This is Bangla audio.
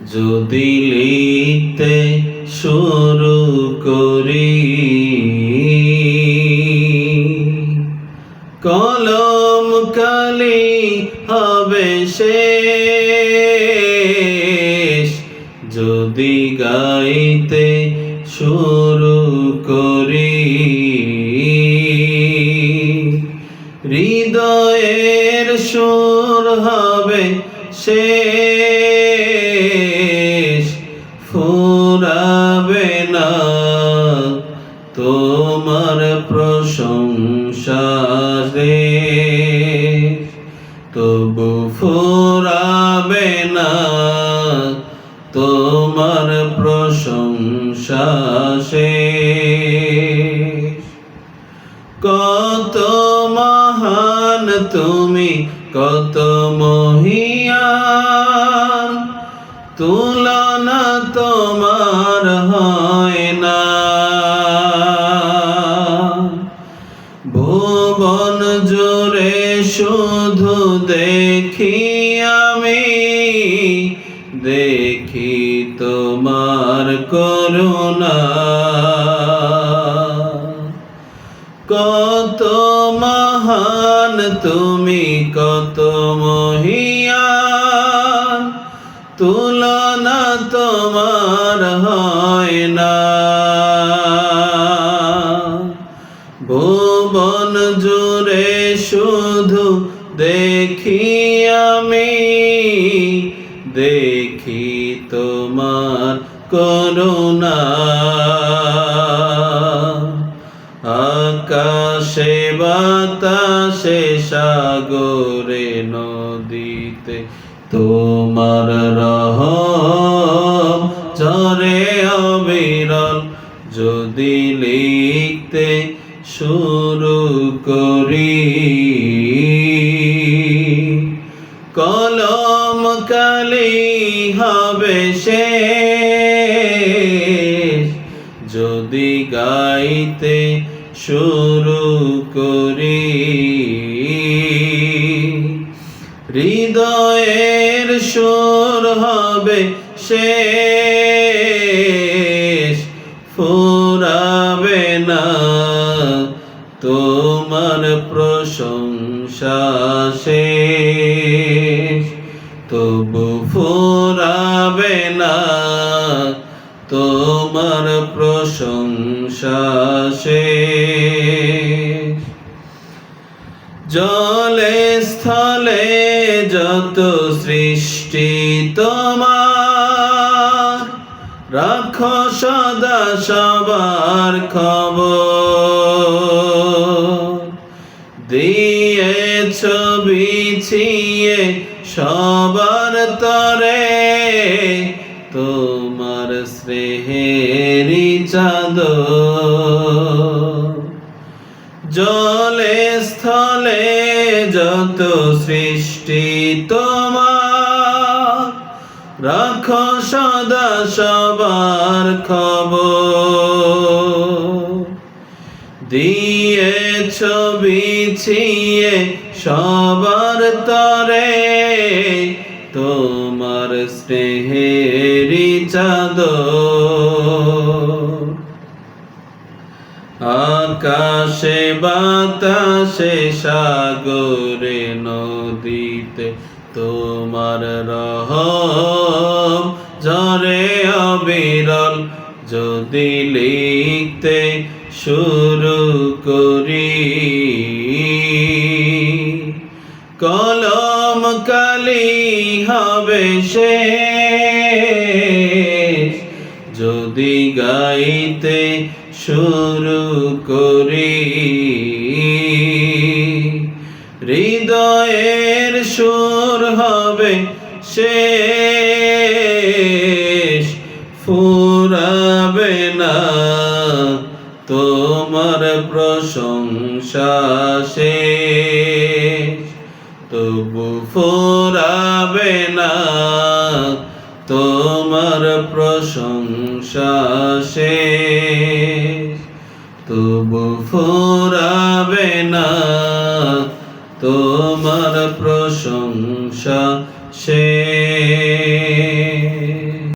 যদি লিখতে শুরু করি, কলম কালি হবে শেষ। যদি গাইতে শুরু করি, হৃদয়ের সুর হবে শেষ। প্রশংসা রে। তবু ফুরাবে না তোমার প্রশংসা শেষ। কত মহান তুমি, কত মহিয়ান, তুলনা তোমার হয় শুধু দেখি আমি, দেখি তোমার করুণা। কত মহান তুমি, কত মহিয়ান। তুলনা তোমার হয় না। শুধু দেখি আমি, দেখি তোমার করুণা। আকাশে, বাতাসে, সাগরে, নদীতে তোমার রহম ঝরে অবিরল। যদি লিখতে শুরু করি কলম কালি হবে শেষ। যদি গাইতে শুরু করি, হৃদয়ের সুর হবে শেষ। ফুরাবে না তোমার প্রশংসা শেষ। প্রশংসা শেষ জলে স্থলে যত সৃষ্টি তোমার রাখো সদা সবার খবর। দিয়েছ বিছিয়ে সবার তরে স্নেহেরি চাদর। জলে স্থলে যত সৃষ্টি তোমার, রাখো সদা সবার খবর। দিয়েছ বিছিয়ে সবার তরে তোমার স্নেহেরি চাদর। আকাশে, বাতাসে, সাগরে, নদীতে তোমার রহম ঝরে অবিরল। যদি লিখতে শুরু করি, কলম কালি হবে সে যদি গাইতে শুরু করি, হৃদয়ের সুর হবে সে ফুরাবে না তোমার প্রশংসা শেষ। ফুরাবে না। তোমার প্রশংসা সে তবু ফুরাবে না। তোমার প্রশংসা শেষ।